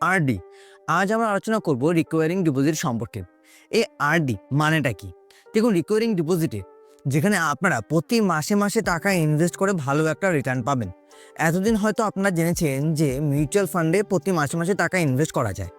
RD আজ আমরা আলোচনা করব রিকোয়ারিং ডিপোজিট সম্পর্কে। এই আরডি মানেটা কি? দেখুন রিকোয়ারিং ডিপোজিটে যেখানে আপনারা প্রতি মাসে মাসে টাকা ইনভেস্ট করে ভালো একটা রিটার্ন পাবেন। এতদিন হয়তো আপনারা জেনেছেন যে মিউচুয়াল ফান্ডে প্রতি মাসে মাসে টাকা ইনভেস্ট করা যায়।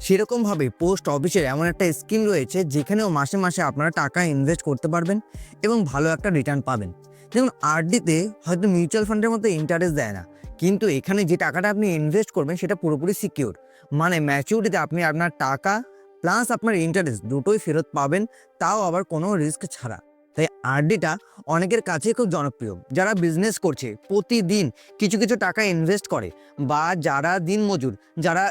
সেরকমভাবে পোস্ট অফিসের এমন একটা স্কিম রয়েছে, যেখানেও মাসে মাসে আপনারা টাকা ইনভেস্ট করতে পারবেন এবং ভালো একটা রিটার্ন পাবেন। যেমন আরডিতে হয়তো মিউচুয়াল ফান্ডের মতো ইন্টারেস্ট দেয় না। কিন্তু এখানে যে টাকাটা আপনি ইনভেস্ট করবেন, সেটা পুরোপুরি সিকিউর মানে ম্যাচিউরিটিতে আপনি আপনার টাকা প্লাস আপনার ইন্টারেস্ট দুটোই ফেরত পাবেন, তাও আবার কোনো রিস্ক ছাড়া। তাই আরডিটা অনেকের কাছে খুব জনপ্রিয়। যারা বিজনেস করছে, প্রতিদিন কিছু কিছু টাকা ইনভেস্ট করে, বা যারা দিনমজুর, যারা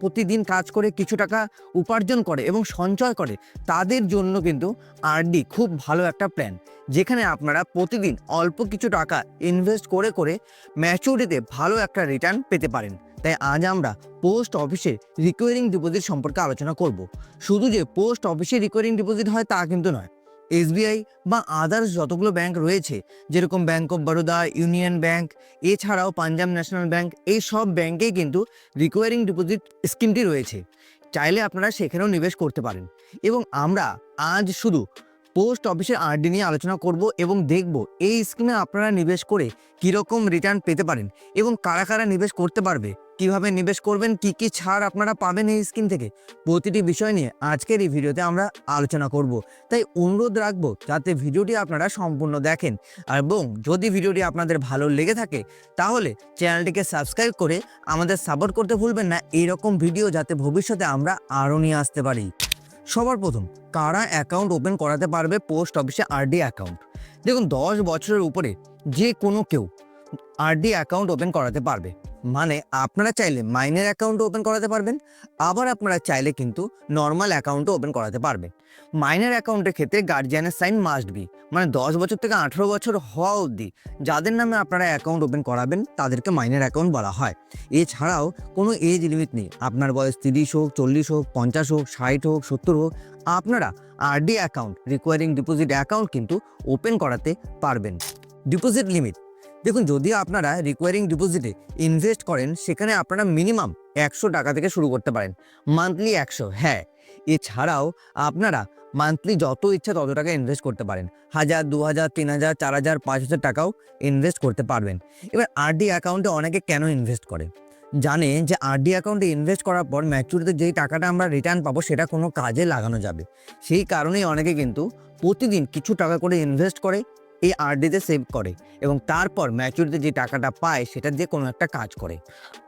প্রতিদিন কাজ করে কিছু টাকা উপার্জন করে এবং সঞ্চয় করে, তাদের জন্য কিন্তু আরডি খুব ভালো একটা প্ল্যান যেখানে আপনারা প্রতিদিন অল্প কিছু টাকা ইনভেস্ট করে করে ম্যাচুরিটিতে ভালো একটা রিটার্ন পেতে পারেন। তাই আজ আমরা পোস্ট অফিসে রিকোয়ারিং ডিপোজিট সম্পর্কে আলোচনা করব। শুধু যে পোস্ট অফিসে রিকোয়ারিং ডিপোজিট হয় তা কিন্তু নয় এসবিআই বা আদার্স যতগুলো ব্যাংক রয়েছে, যেরকম bank of Baroda union bank এছাড়াও পাঞ্জাব ন্যাশনাল ব্যাংক এই সব ব্যাংকেই কিন্তু রিকোয়ারিং ডিপোজিট স্কিমটি রয়েছে। চাইলে আপনারা সেখানেও নিবেশ করতে পারেন। এবং আমরা আজ শুধু পোস্ট অফিসের আরডি নিয়ে আলোচনা করব এবং দেখব এই স্কিমে আপনারা নিবেশ করে কীরকম রিটার্ন পেতে পারেন এবং কারা কারা নিবেশ করতে পারবে। কীভাবে নিবেশ করবেন, কি কি ছাড় আপনারা পাবেন এই স্কিম থেকে, প্রতিটি বিষয় নিয়ে আজকের এই ভিডিওতে আমরা আলোচনা করব। তাই অনুরোধ রাখব যাতে ভিডিওটি আপনারা সম্পূর্ণ দেখেন এবং যদি ভিডিওটি আপনাদের ভালো লেগে থাকে, তাহলে চ্যানেলটিকে সাবস্ক্রাইব করে আমাদের সাপোর্ট করতে ভুলবেন না, এইরকম ভিডিও যাতে ভবিষ্যতে আমরা আরও নিয়ে আসতে পারি। সবার প্রথম, কারা অ্যাকাউন্ট ওপেন করাতে পারবে পোস্ট অফিসে আরডি অ্যাকাউন্ট? দেখুন, দশ বছরের উপরে যে কোনো কেউ আরডি অ্যাকাউন্ট ওপেন করাতে পারবে। মানে আপনারা চাইলে মাইনের অ্যাকাউন্ট ওপেন করাতে পারবেন, আবার আপনারা চাইলে কিন্তু নর্মাল অ্যাকাউন্টও ওপেন করাতে পারবেন। মাইনের অ্যাকাউন্টের ক্ষেত্রে গার্জিয়ানের সাইন মাস্ট বি মানে দশ বছর থেকে আঠেরো বছর হওয়া অবধি যাদের নামে আপনারা অ্যাকাউন্ট ওপেন করাবেন, তাদেরকে মাইনের অ্যাকাউন্ট বলা হয়। এছাড়াও কোনো এজ লিমিট নেই, আপনার বয়স তিরিশ হোক, চল্লিশ হোক, পঞ্চাশ হোক, ষাট হোক, সত্তর হোক, আপনারা RD account recurring deposit account কিন্তু ওপেন করাতে পারবেন। ডিপোজিট লিমিট দেখুন, যদি আপনারা রিকোয়ারিং ডিপোজিটে ইনভেস্ট করেন, সেখানে আপনারা মিনিমাম একশো টাকা থেকে শুরু করতে পারেন। মান্থলি একশো হ্যাঁ। এছাড়াও আপনারা মান্থলি যত ইচ্ছা তত টাকা ইনভেস্ট করতে পারেন। হাজার দু হাজার তিন হাজার চার হাজার পাঁচ হাজার টাকাও ইনভেস্ট করতে পারবেন। এবার আরডি অ্যাকাউন্টে অনেকে কেন ইনভেস্ট করে? জানে যে আরডি অ্যাকাউন্টে ইনভেস্ট করার পর ম্যাচুরিতে যেই টাকাটা আমরা রিটার্ন পাবো, সেটা কোনো কাজে লাগানো যাবে। সেই কারণেই অনেকে কিন্তু প্রতিদিন কিছু টাকা করে ইনভেস্ট করে এই আরডিতে সেভ করে এবং তারপর ম্যাচুরিতে যে টাকাটা পায় সেটা দিয়ে কোনো একটা কাজ করে।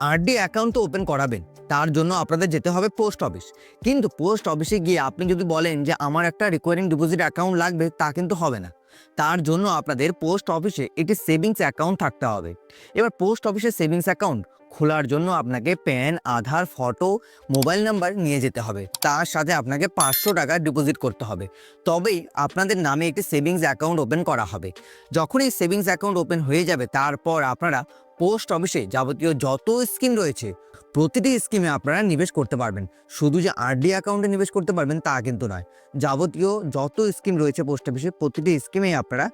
আরডি অ্যাকাউন্ট তো ওপেন করাবেন, তার জন্য আপনাদের যেতে হবে পোস্ট অফিস কিন্তু পোস্ট অফিসে গিয়ে আপনি যদি বলেন যে আমার একটা রিকোয়ারিং ডিপোজিট অ্যাকাউন্ট লাগবে, তা কিন্তু হবে না। তার জন্য আপনাদের পোস্ট অফিসে একটি সেভিংস অ্যাকাউন্ট থাকতে হবে। এবার পোস্ট অফিসে সেভিংস অ্যাকাউন্ট খোলার জন্য আপনাকে PAN, Aadhaar, photo, mobile number নিয়ে যেতে হবে। তার সাথে আপনাকে পাঁচশো টাকা ডিপোজিট করতে হবে। তবেই আপনাদের নামে একটি সেভিংস অ্যাকাউন্ট ওপেন করা হবে। যখন এই সেভিংস অ্যাকাউন্ট ওপেন হয়ে যাবে, তারপর আপনারা পোস্ট অফিসে যাবতীয় যত স্কিম রয়েছে প্রতিটি স্কিমে আপনারা নিবেশ করতে পারবেন। শুধু যে আরডি অ্যাকাউন্টে নিবেশ করতে পারবেন তা কিন্তু নয়। যাবতীয় যত স্কিম রয়েছে পোস্ট অফিসে প্রতিটি স্কিমেই আপনারা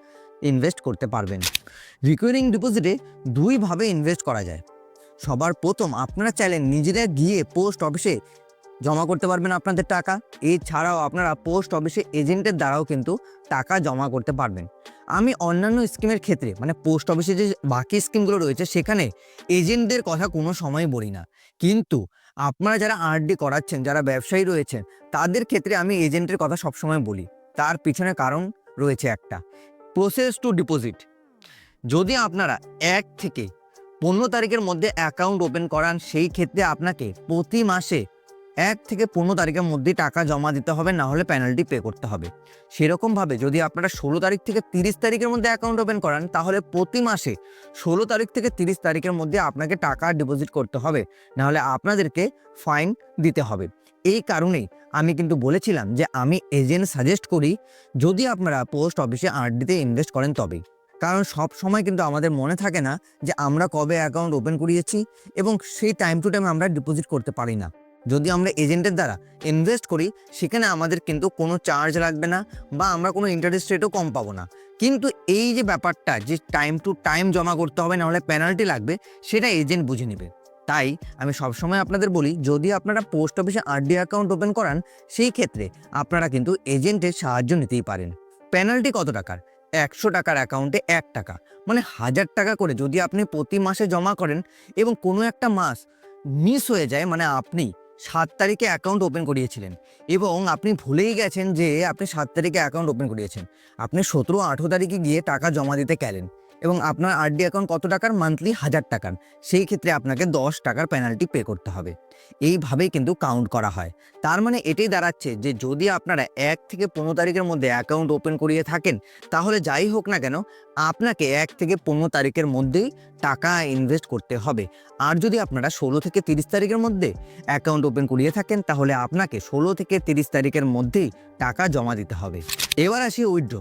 ইনভেস্ট করতে পারবেন। রিকারিং ডিপোজিটে দুইভাবে ইনভেস্ট করা যায়। সবার প্রথম আপনারা চাইলে নিজেরা গিয়ে পোস্ট অফিসে জমা করতে পারবেন আপনাদের টাকা। এছাড়াও আপনারা পোস্ট অফিসে এজেন্টের দ্বারাও কিন্তু টাকা জমা করতে পারবেন। আমি অন্যান্য স্কিমের ক্ষেত্রে মানে পোস্ট অফিসে যে বাকি স্কিমগুলো রয়েছে, সেখানে এজেন্টদের কথা কোনো সময় বলি না। কিন্তু আপনারা যারা আরডি করাচ্ছেন, যারা ব্যবসায়ী রয়েছেন, তাদের ক্ষেত্রে আমি এজেন্টের কথা সবসময় বলি। তার পিছনে কারণ রয়েছে একটা প্রসেস টু ডিপোজিট যদি আপনারা এক থেকে পনেরো তারিখের মধ্যে অ্যাকাউন্ট ওপেন করান, সেই ক্ষেত্রে আপনাকে প্রতি মাসে এক থেকে পনেরো তারিখের মধ্যে টাকা জমা দিতে হবে, না হলে পেনাল্টি পে করতে হবে। সেরকমভাবে যদি আপনারা ষোলো তারিখ থেকে তিরিশ তারিখের মধ্যে অ্যাকাউন্ট ওপেন করান, তাহলে প্রতি মাসে ষোলো তারিখ থেকে তিরিশ তারিখের মধ্যে আপনাকে টাকা ডিপোজিট করতে হবে নাহলে আপনাদেরকে ফাইন দিতে হবে। এই কারণেই আমি কিন্তু বলেছিলাম যে আমি এজেন্ট সাজেস্ট করি, যদি আপনারা পোস্ট অফিসে আরডিতে ইনভেস্ট করেন তবেই। কারণ সব সময় কিন্তু আমাদের মনে থাকে না যে আমরা কবে অ্যাকাউন্ট ওপেন করিয়েছি এবং সেই টাইম টু টাইম আমরা ডিপোজিট করতে পারি না। যদি আমরা এজেন্টের দ্বারা ইনভেস্ট করি, সেখানে আমাদের কিন্তু কোনো চার্জ লাগবে না বা আমরা কোনো ইন্টারেস্ট রেটও কম পাবো না। কিন্তু এই যে ব্যাপারটা, যে টাইম টু টাইম জমা করতে হবে, নাহলে পেনাল্টি লাগবে, সেটা এজেন্ট বুঝে নেবে। তাই আমি সবসময় আপনাদের বলি, যদি আপনারা পোস্ট অফিসে আরডি অ্যাকাউন্ট ওপেন করান, সেই ক্ষেত্রে আপনারা কিন্তু এজেন্টের সাহায্য নিতেই পারেন। পেনাল্টি কত টাকার? একশো টাকার অ্যাকাউন্টে এক টাকা। মানে হাজার টাকা করে যদি আপনি প্রতি মাসে জমা করেন এবং কোনো একটা মাস মিস হয়ে যায় মানে আপনি সাত তারিখে অ্যাকাউন্ট ওপেন করিয়েছিলেন এবং আপনি ভুলেই গেছেন যে আপনি সাত তারিখে অ্যাকাউন্ট ওপেন করিয়েছেন। আপনি সতেরো আঠেরো তারিখে গিয়ে টাকা জমা দিতে গেলেন। এবং আপনার আরডি অ্যাকাউন্ট কত টাকার? মান্থলি হাজার টাকার। সেই ক্ষেত্রে আপনাকে দশ টাকার পেনাল্টি পে করতে হবে। এইভাবেই কিন্তু কাউন্ট করা হয়। তার মানে এটাই দাঁড়াচ্ছে যে যদি আপনারা এক থেকে পনেরো তারিখের মধ্যে অ্যাকাউন্ট ওপেন করিয়ে থাকেন, তাহলে যাই হোক না কেন, আপনাকে এক থেকে পনেরো তারিখের মধ্যেই টাকা ইনভেস্ট করতে হবে। আর যদি আপনারা ষোলো থেকে তিরিশ তারিখের মধ্যে অ্যাকাউন্ট ওপেন করিয়ে থাকেন, তাহলে আপনাকে ষোলো থেকে তিরিশ তারিখের মধ্যেই টাকা জমা দিতে হবে। এবার আসি উইথড্র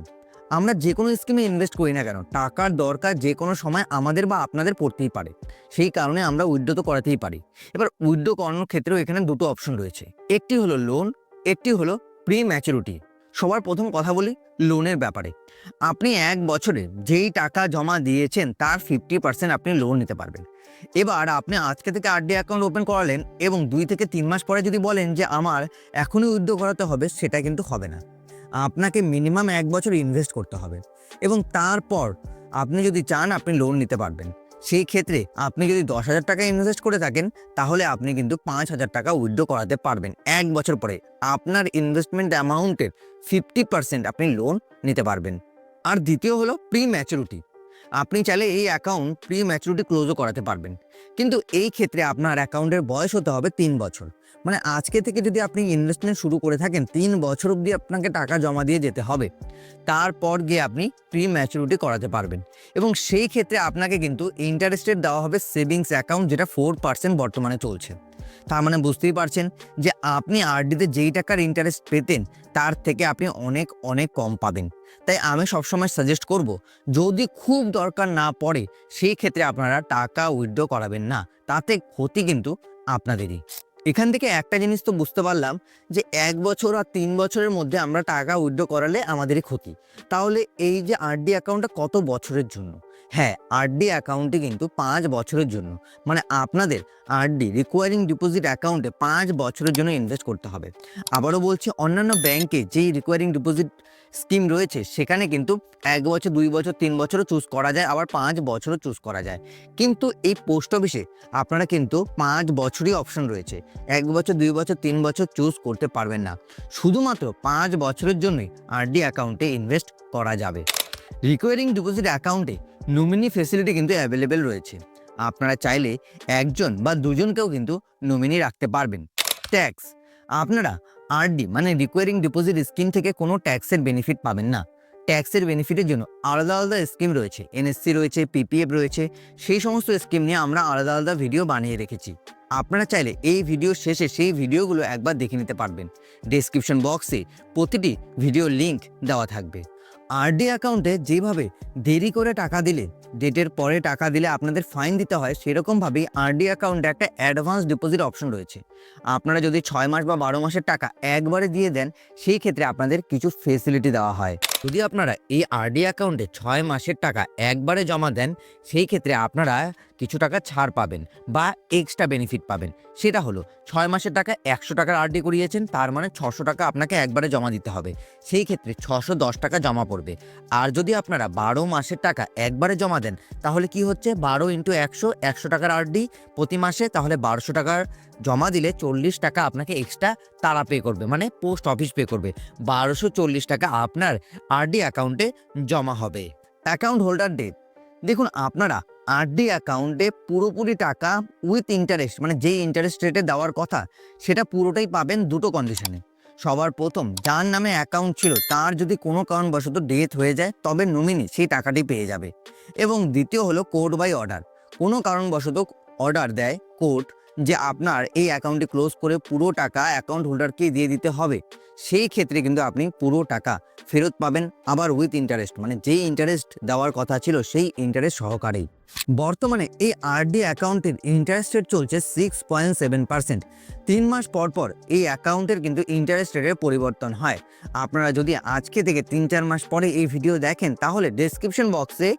আমরা যে কোনো স্কিমে ইনভেস্ট করি না কেন, টাকার দরকার যে কোনো সময় আমাদের বা আপনাদের পড়তেই পারে। সেই কারণে আমরা উইথড্র তো করাতেই পারি। এবার উইথড্র করানোর ক্ষেত্রেও এখানে দুটো অপশন রয়েছে। একটি হলো লোন একটি হলো প্রি ম্যাচুরিটি সবার প্রথম কথা বলি লোনের ব্যাপারে। আপনি এক বছরে যেই টাকা জমা দিয়েছেন, তার ফিফটি পার্সেন্ট আপনি লোন নিতে পারবেন। এবার আপনি আজকে থেকে আরডি অ্যাকাউন্ট ওপেন করালেন এবং দুই থেকে তিন মাস পরে যদি বলেন যে, আমার এখনই উইথড্র করাতে হবে, সেটা কিন্তু হবে না। আপনাকে মিনিমাম এক বছর ইনভেস্ট করতে হবে। এবং তারপর আপনি যদি চান আপনি লোন নিতে পারবেন। সেই ক্ষেত্রে আপনি যদি দশ হাজার টাকা ইনভেস্ট করে থাকেন, তাহলে আপনি কিন্তু পাঁচ হাজার টাকা উইথড্র করাতে পারবেন। এক বছর পরে আপনার ইনভেস্টমেন্ট অ্যামাউন্টের ফিফটি পার্সেন্ট আপনি লোন নিতে পারবেন। আর দ্বিতীয় হলো প্রি ম্যাচুরিটি আপনি চাইলে এই অ্যাকাউন্ট প্রি ম্যাচুরিটি ক্লোজও করাতে পারবেন। কিন্তু এই ক্ষেত্রে আপনার অ্যাকাউন্টের বয়স হতে হবে তিন বছর। মানে আজকে থেকে যদি আপনি ইনভেস্টমেন্ট শুরু করে থাকেন, তিন বছর অবধি আপনাকে টাকা জমা দিয়ে যেতে হবে। তারপর গিয়ে আপনি প্রি ম্যাচুরিটি করাতে পারবেন। এবং সেই ক্ষেত্রে আপনাকে কিন্তু ইন্টারেস্টেড দেওয়া হবে সেভিংস অ্যাকাউন্ট যেটা ফোর পার্সেন্ট বর্তমানে চলছে। তার মানে বুঝতেই পারছেন যে আপনি আরডিতে যেই টাকার ইন্টারেস্ট পেতেন, তার থেকে আপনি অনেক অনেক কম পাবেন। তাই আমি সবসময় সাজেস্ট করব, যদি খুব দরকার না পড়ে, সেই ক্ষেত্রে আপনারা টাকা উইথড্র করাবেন না। তাতে ক্ষতি কিন্তু আপনাদেরই। এখান থেকে একটা জিনিস তো বুঝতে পারলাম যে এক বছর আর তিন বছরের মধ্যে আমরা টাকা উইথড্র করালে আমাদেরই ক্ষতি। তাহলে এই যে আরডি অ্যাকাউন্টটা কত বছরের জন্য? হ্যাঁ আরডি অ্যাকাউন্টে কিন্তু পাঁচ বছরের জন্য মানে আপনাদের আরডি রিকোয়ারিং ডিপোজিট অ্যাকাউন্টে পাঁচ বছরের জন্য ইনভেস্ট করতে হবে। আবারও বলছি, অন্যান্য ব্যাংকে যেই রিকোয়ারিং ডিপোজিট স্কিম রয়েছে, সেখানে কিন্তু এক বছর, দুই বছর, তিন বছরও চুজ করা যায়, আবার পাঁচ বছরও চুজ করা যায়। কিন্তু এই পোস্ট অফিসে আপনারা কিন্তু পাঁচ বছরই অপশন রয়েছে। এক বছর, দুই বছর, তিন বছর চুজ করতে পারবেন না। শুধুমাত্র পাঁচ বছরের জন্যই আরডি অ্যাকাউন্টে ইনভেস্ট করা যাবে। রিকোয়ারিং ডিপোজিট অ্যাকাউন্টে নমিনি ফেসিলিটি কিন্তু অ্যাভেলেবেল রয়েছে। আপনারা চাইলে একজন বা দুজনকেও কিন্তু নমিনি রাখতে পারবেন। ট্যাক্স আপনারা আরডি মানে রিকোয়ারিং ডিপোজিট স্কিম থেকে কোনো ট্যাক্সের বেনিফিট পাবেন না। ট্যাক্সের বেনিফিটের জন্য আলাদা আলাদা স্কিম রয়েছে। এনএসসি রয়েছে পিপিএফ রয়েছে, সেই সমস্ত স্কিম নিয়ে আমরা আলাদা আলাদা ভিডিও বানিয়ে রেখেছি। আপনারা চাইলে এই ভিডিও শেষে সেই ভিডিওগুলো একবার দেখে নিতে পারবেন। ডেসক্রিপশন বক্সে প্রতিটি ভিডিও লিংক দেওয়া থাকবে। আরডি অ্যাকাউন্টে যেভাবে দেরি করে টাকা দিলে ডেটের পরে টাকা দিলে আপনাদের ফাইন দিতে হয়, সেরকমভাবেই আরডি অ্যাকাউন্টে একটা অ্যাডভান্স ডিপোজিট অপশন রয়েছে। আপনারা যদি ছয় মাস বা বারো মাসের টাকা একবারে দিয়ে দেন, সেই ক্ষেত্রে আপনাদের কিছু ফেসিলিটি দেওয়া হয়। যদি আপনারা এই আরডি অ্যাকাউন্টে ছয় মাসের টাকা একবারে জমা দেন, সেই ক্ষেত্রে আপনারা কিছু টাকা ছাড় পাবেন বা এক্সট্রা বেনিফিট পাবেন। সেটা হলো, ছয় মাসের টাকা একশো টাকার আরডি করিয়েছেন, তার মানে ছশো টাকা আপনাকে একবারে জমা দিতে হবে। সেই ক্ষেত্রে ছশো দশ টাকা জমা পড়বে। আর যদি আপনারা বারো মাসের টাকা একবারে জমা দেন, তাহলে কি হচ্ছে? বারো ইন্টু একশো একশো টাকার আরডি প্রতি মাসে, তাহলে বারোশো টাকার জমা দিলে চল্লিশ টাকা আপনাকে এক্সট্রা তারা পে করবে মানে পোস্ট অফিস পে করবে। বারোশো চল্লিশ টাকা আপনার আরডি অ্যাকাউন্টে জমা হবে। অ্যাকাউন্ট হোল্ডার ডেট দেখুন, আপনারা আরডি অ্যাকাউন্টে পুরোপুরি টাকা উইথ ইন্টারেস্ট মানে যেই ইন্টারেস্ট রেটে দেওয়ার কথা, সেটা পুরোটাই পাবেন দুটো কন্ডিশনে সবার প্রথম, যার নামে অ্যাকাউন্ট ছিল, তার যদি কোনো কারণবশত ডেথ হয়ে যায়, তবে নমিনি সেই টাকাটি পেয়ে যাবে। এবং দ্বিতীয় হলো কোর্ট বাই অর্ডার কোনো কারণবশত অর্ডার দেয় কোর্ট যে আপনার এই অ্যাকাউন্টটি ক্লোজ করে পুরো টাকা অ্যাকাউন্ট হোল্ডারকে দিয়ে দিতে হবে। সেই ক্ষেত্রে কিন্তু আপনি পুরো টাকা ফেরত পাবেন আবার উইথ ইন্টারেস্ট মানে যেই ইন্টারেস্ট দেওয়ার কথা ছিল সেই ইন্টারেস্ট সহকারেই। বর্তমানে এই আরডি অ্যাকাউন্টের ইন্টারেস্ট রেট চলছে সিক্স পয়েন্ট সেভেন পার্সেন্ট তিন মাস পর পর এই অ্যাকাউন্টের কিন্তু ইন্টারেস্ট রেটের পরিবর্তন হয়। আপনারা যদি আজকে থেকে তিন চার মাস পরে এই ভিডিও দেখেন, তাহলে ডেসক্রিপশন বক্সে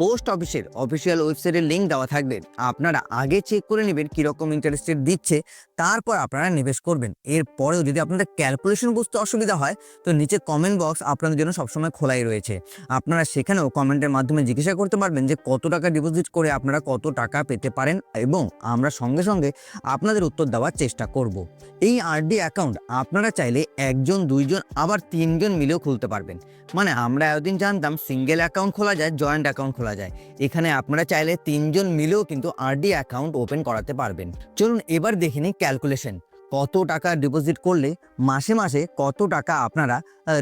পোস্ট অফিসের অফিসিয়াল ওয়েবসাইটের লিঙ্ক দেওয়া থাকবে। আপনারা আগে চেক করে নেবেন কীরকম ইন্টারেস্ট রেট দিচ্ছে তারপর আপনারা নিবেশ করবেন। এরপরেও যদি আপনাদের ক্যালকুলেশন বুঝতে অসুবিধা হয়, তো নিচে কমেন্ট বক্স আপনাদের জন্য সবসময় খোলাই রয়েছে। আপনারা সেখানেও কমেন্টের মাধ্যমে জিজ্ঞাসা করতে পারবেন যে, কত টাকা ডিপোজিট করে আপনারা কত টাকা পেতে পারেন? এবং আমরা সঙ্গে সঙ্গে আপনাদের উত্তর দেওয়ার চেষ্টা করব। এই আরডি অ্যাকাউন্ট আপনারা চাইলে একজন, দুইজন, আবার তিনজন মিলেও খুলতে পারবেন। মানে আমরা এতদিন জানতাম সিঙ্গেল অ্যাকাউন্ট খোলা যায় জয়েন্ট অ্যাকাউন্ট খোলা যায়। এখানে আপনারা চাইলে তিনজন মিলেও কিন্তু আরডি অ্যাকাউন্ট ওপেন করাতে পারবেন। চলুন এবার দেখে নিই ক্যালকুলেশন কত টাকা ডিপোজিট করলে মাসে মাসে কত টাকা আপনারা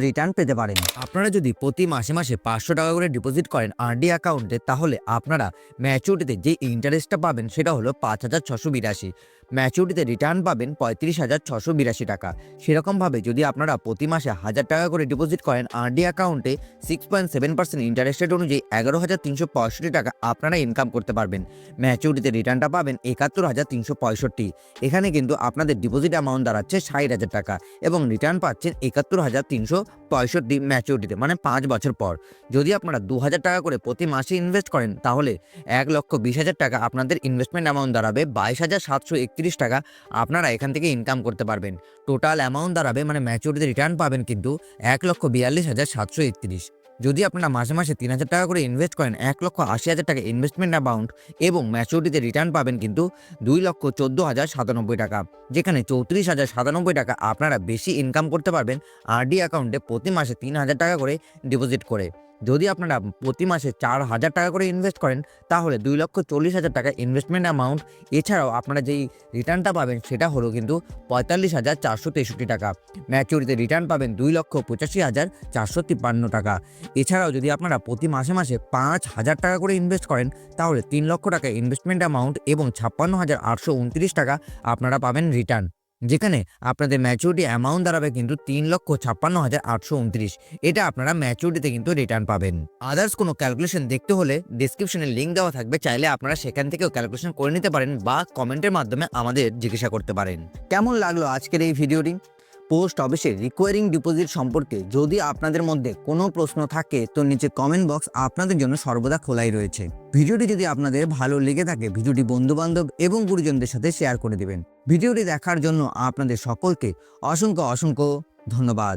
রিটার্ন পেতে পারেন। আপনারা যদি প্রতি মাসে মাসে পাঁচশো টাকা করে ডিপোজিট করেন আরডি অ্যাকাউন্টে তাহলে আপনারা ম্যাচুরিটিতে যে ইন্টারেস্টটা পাবেন, সেটা হলো পাঁচ হাজার ছশো বিরাশি। ম্যাচুরিটিতে রিটার্ন পাবেন পঁয়ত্রিশ হাজার ছশো বিরাশি টাকা। সেরকমভাবে যদি আপনারা প্রতি মাসে হাজার টাকা করে ডিপোজিট করেন আরডি অ্যাকাউন্টে six point seven percent interest rate অনুযায়ী এগারো হাজার তিনশো পঁয়ষট্টি টাকা আপনারা ইনকাম করতে পারবেন। ম্যাচুরিটিতে রিটার্নটা পাবেন একাত্তর হাজার তিনশো পঁয়ষট্টি। এখানে কিন্তু আপনাদের ডিপোজিট অ্যামাউন্ট দাঁড়াচ্ছে ষাট হাজার টাকা এবং রিটার্ন পাচ্ছেন একাত্তর হাজার তিনশো পঁয়ষট্টি ম্যাচিউরিটিতে মানে পাঁচ বছর পর। যদি আপনারা দু হাজার টাকা করে প্রতি মাসে ইনভেস্ট করেন, তাহলে এক লক্ষ বিশ হাজার টাকা আপনাদের ইনভেস্টমেন্ট অ্যামাউন্ট দাঁড়াবে। বাইশ হাজার সাতশো একত্রিশ টাকা আপনারা এখান থেকে ইনকাম করতে পারবেন। টোটাল অ্যামাউন্ট দাঁড়াবে মানে ম্যাচুরিটি রিটার্ন পাবেন কিন্তু এক লক্ষ বিয়াল্লিশ হাজার সাতশো একত্রিশ। যদি আপনারা মাসে মাসে তিন হাজার টাকা করে ইনভেস্ট করেন, এক লক্ষ আশি হাজার টাকা ইনভেস্টমেন্ট অ্যামাউন্ট এবং ম্যাচুরিটিতে রিটার্ন পাবেন কিন্তু দুই লক্ষ চোদ্দ হাজার সাতানব্বই টাকা, যেখানে চৌত্রিশ হাজার সাতানব্বই টাকা আপনারা বেশি ইনকাম করতে পারবেন আরডি অ্যাকাউন্টে প্রতি মাসে তিন হাজার টাকা করে ডিপোজিট করে। যদি আপনারা প্রতি মাসে চার হাজার টাকা করে ইনভেস্ট করেন, তাহলে দুই লক্ষ চল্লিশ হাজার টাকা ইনভেস্টমেন্ট অ্যামাউন্ট এছাড়াও আপনারা যেই রিটার্নটা পাবেন সেটা হলো কিন্তু পঁয়তাল্লিশ হাজার চারশো তেষট্টি টাকা। ম্যাচুরিতে রিটার্ন পাবেন দুই লক্ষ পঁচাশি হাজার চারশো তিপ্পান্ন টাকা। এছাড়াও যদি আপনারা প্রতি মাসে মাসে পাঁচ হাজার টাকা করে ইনভেস্ট করেন, তাহলে তিন লক্ষ টাকা ইনভেস্টমেন্ট অ্যামাউন্ট এবং ছাপ্পান্ন হাজার আটশো উনত্রিশ টাকা আপনারা পাবেন রিটার্ন যেখানে আপনাদের ম্যাচুরিটি অ্যামাউন্ট দাঁড়াবে কিন্তু তিন লক্ষ ছাপ্পান্ন হাজার আটশো উনত্রিশ। এটা আপনারা ম্যাচুরিটিতে কিন্তু রিটার্ন পাবেন। আদার্স কোনো ক্যালকুলেশন দেখতে হলে ডিসক্রিপশনে লিঙ্ক দেওয়া থাকবে, চাইলে আপনারা সেখান থেকেও ক্যালকুলেশন করে নিতে পারেন বা কমেন্টের মাধ্যমে আমাদের জিজ্ঞাসা করতে পারেন। কেমন লাগল আজকের এই ভিডিওটি পোস্ট অফিসের রিকোয়ারিং ডিপোজিট সম্পর্কে যদি আপনাদের মধ্যে কোনো প্রশ্ন থাকে, তো নিচে কমেন্ট বক্স আপনাদের জন্য সর্বদা খোলাই রয়েছে। ভিডিওটি যদি আপনাদের ভালো লেগে থাকে, ভিডিওটি বন্ধুবান্ধব এবং গুরুজনদের সাথে শেয়ার করে দেবেন। ভিডিওটি দেখার জন্য আপনাদের সকলকে অসংখ্য অসংখ্য ধন্যবাদ।